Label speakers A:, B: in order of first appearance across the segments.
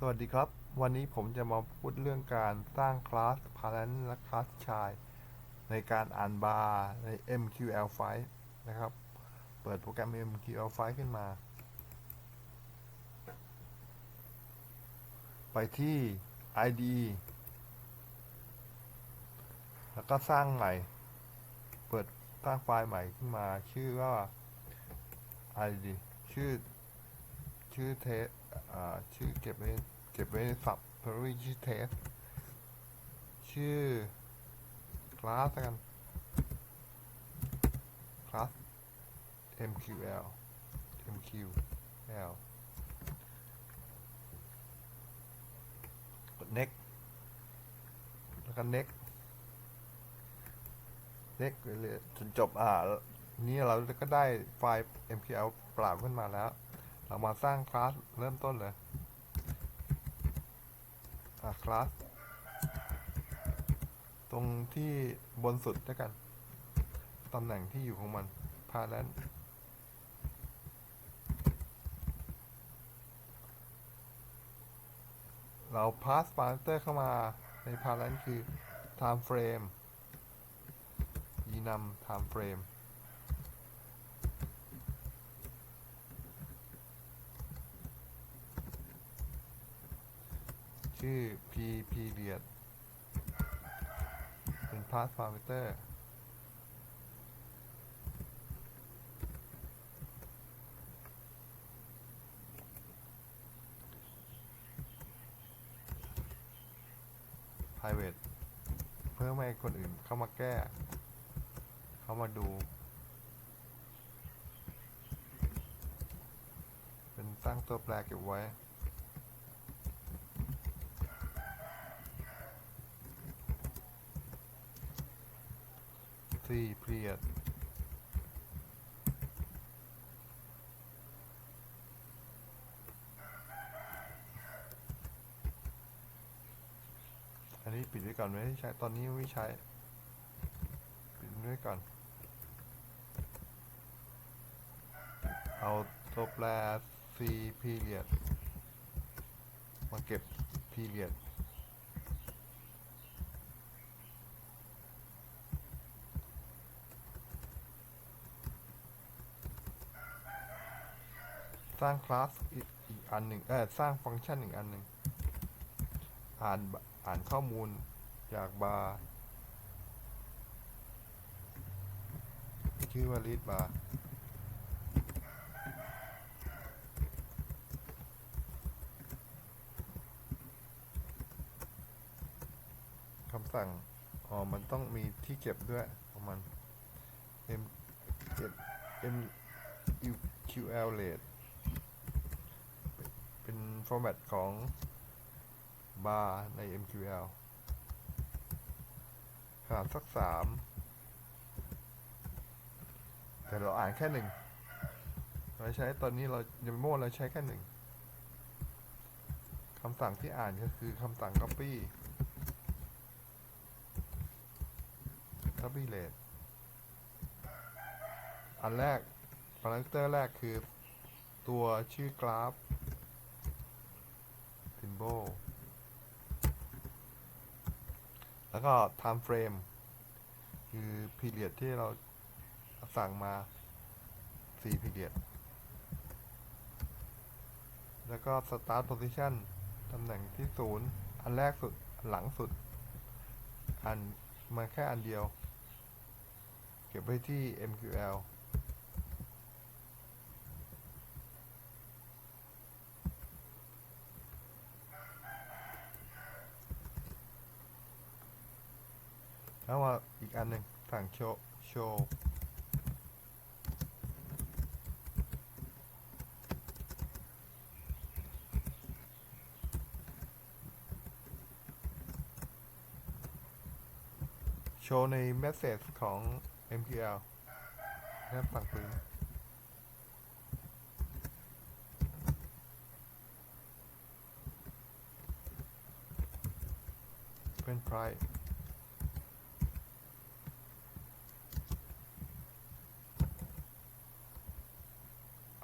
A: สวัสดีครับ วันนี้ผมจะมาพูดเรื่องการสร้างคลาส parent และคลาสชาย ในการอ่านบาร์ใน MQL5 นะครับ เปิดโปรแกรม MQL5 ขึ้นมา ไปที่ ID แล้วก็สร้างใหม่ เปิดสร้างไฟล์ใหม่ขึ้นมา ชื่อว่า ID ชื่อ ชื่อเทส ชื่อเก็บไว้เก็บไว้ในสับ primary ชื่อเทสชื่อ class แล้วกัน class MQL MQL กด next แล้วก็ next next ไปเลยจนจบอ่านี่เราก็ได้ไฟล์ MQL เปล่าขึ้นมาแล้ว เรามาสร้างคลาสเริ่มต้นเลยคลาสตรงที่บนสุดด้วยกัน ตำแหน่งที่อยู่ของมัน parent เรา pass parameter เข้ามาใน parent คือ time frame ยีนำ time frame ชื่อ p period เป็น pass parameter private เพื่อไม่ให้คนอื่นเข้ามาแก้ เข้ามาดู เป็นตั้งตัวแปรเก็บไว้ สี่เพียดอันนี้ปิดไว้ก่อนไม่ใช้ตอนนี้ไม่ใช้ ปิดไว้ก่อน เอาตัวแปร c period มาเก็บ period สร้างคลาสอีกอันหนึ่งเออสร้างฟังก์ชันอีกอันหนึ่งอ่านอ่านข้อมูลจากบาร์ชื่อว่า read bar คำสั่ง อ๋อ มันต้องมีที่เก็บด้วยของมัน m m ql rate เป็นฟอร์แมตของ bar ใน MQL ขนาดสักสามแต่เราอ่านแค่หนึ่งเราใช้ตอนนี้เรายังโม่เราใช้แค่หนึ่งคำสั่งที่อ่านก็คือคำสั่ง copy copy rate อันแรกพารามิเตอร์แรกคือตัวชื่อกราฟ go แล้วก็ time frame คือ period ที่เราสั่งมา 4 period แล้วก็ start position ตำแหน่งที่ศูนย์อันแรกสุด อันหลังสุด อันมาแค่อันเดียว เก็บไว้ที่ MQL แล้วมาอีกอันหนึ่งสั่งโชว์โชว์โชว์ใน message ของ MQL นะครับสั่งปืนเป็น price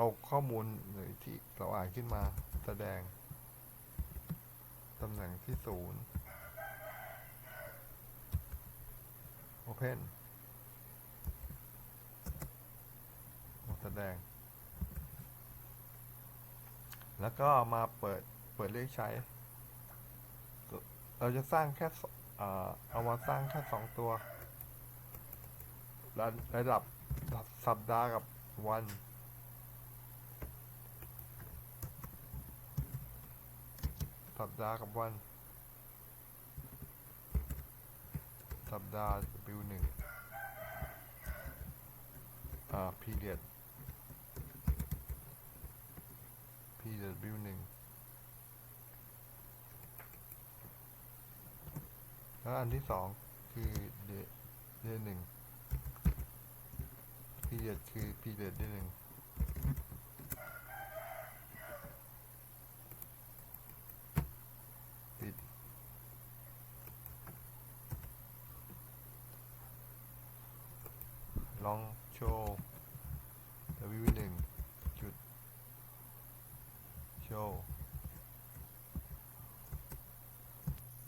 A: เอาข้อมูลหรือที่เราอ่านขึ้นมาแสดงตำแหน่งที่ศูนย์ Open แสดง แล้วก็มาเปิดเปิดเรียกใช้ เราจะสร้างแค่เอามาสร้างแค่สองตัว ระระดับสัปดาห์กับวัน สัปดาห์กับวัน สัปดาห์บิวหนึ่งอ่า period period บิวหนึ่งแล้วอันที่สองคือเดเดหนึ่ง period คือ period เดหนึ่ง ปิด ลองโชว์ w หนึ่งจุดโชว์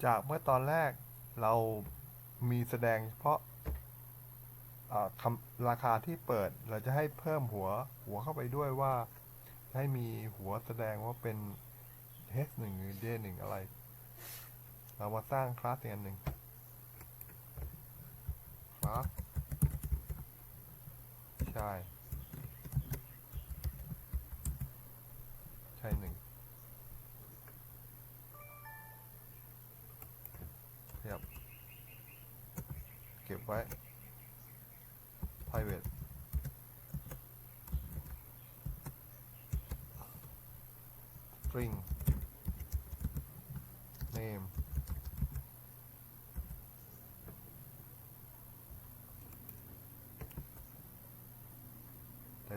A: จากเมื่อตอนแรกเรามีแสดงเฉพาะราคาที่เปิดเราจะให้เพิ่มหัวหัวเข้าไปด้วยว่า ให้มีหัวแสดงว่าเป็น h หนึ่งหรือ d หนึ่งอะไร เรามาสร้างคลาสอีกอันหนึ่งคลาส ใช่ ใช่หนึ่งขยับ เก็บไว้ private string name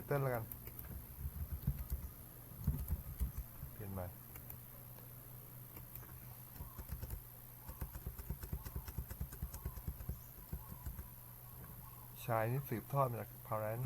A: เติ้ลแล้วกัน เปลี่ยนใหม่ชายนี่สืบทอดมาจาก parent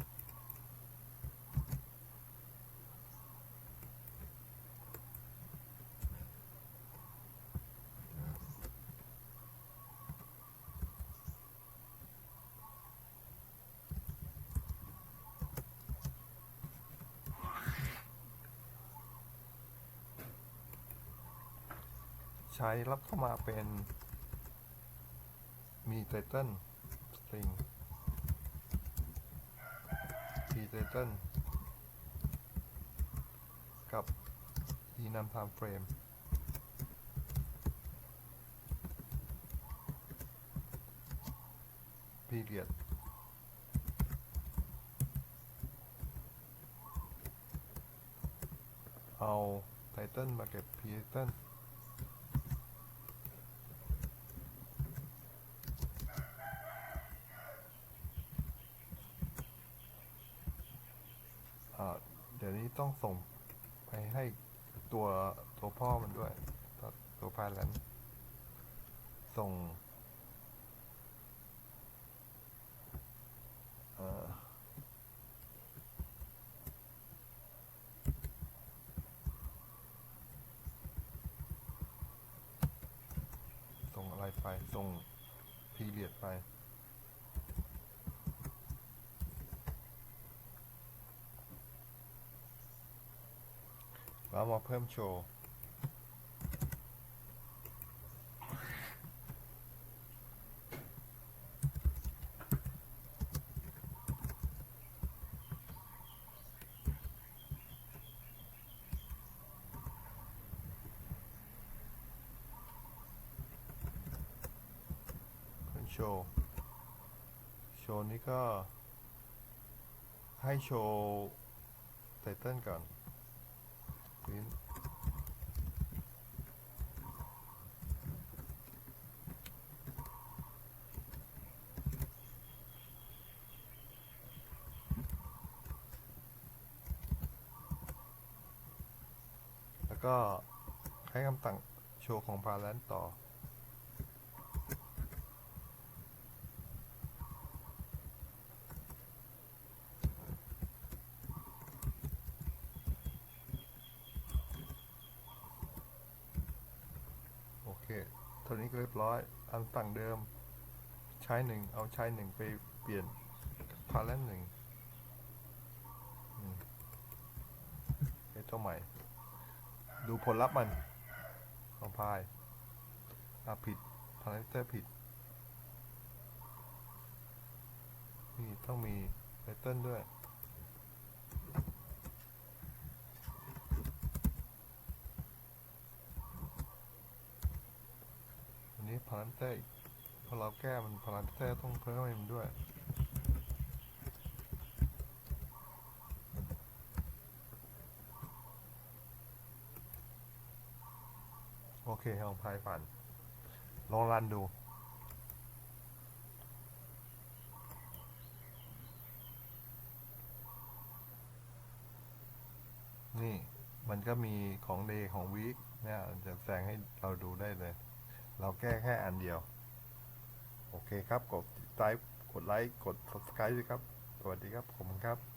A: ใช้รับเข้ามาเป็น มีไตเติ้ลสตริงทีไตเติ้ลกับทีนำ time frame พีเรียดเอาไตเติ้ลมาเก็บพีไตเติ้ล เดี๋ยวนี้ต้องส่งไปให้ตัวตัวพ่อมันด้วย ตัวตัวพายแลนส่งส่งอะไรไป ส่งพีเรียดไป แล้ว มาเพิ่มโชว์เพิ่มโชว์ โชว์นี้ก็ให้โชว์ไตเติ้ลก่อน print แล้วก็ให้คำสั่งโชว์ของพารันต่อ เค เท่านี้ก็เรียบร้อย อันสั่งเดิม ใช้หนึ่งเอาใช้หนึ่งไปเปลี่ยนพาเลนหนึ่งอืมเอ้ตัวใหม่ ดูผลลัพธ์มันของพายอะผิดพารามิเตอร์ผิด นี่ต้องมีไตเติ้ลด้วย อันนี้พารามิเตอร์พอเราแก้มันพารามิเตอร์ต้องเพิ่มให้มันด้วยโอเคลองพายฝัน ลองรันดู นี่ มันก็มีของ day ของ week เนี่ยจะแสดงให้เราดูได้เลย เราแก้แค่อันเดียว โอเคครับ กดไลค์กดไลค์กด subscribe ด้วยครับ สวัสดีครับ ผมครับ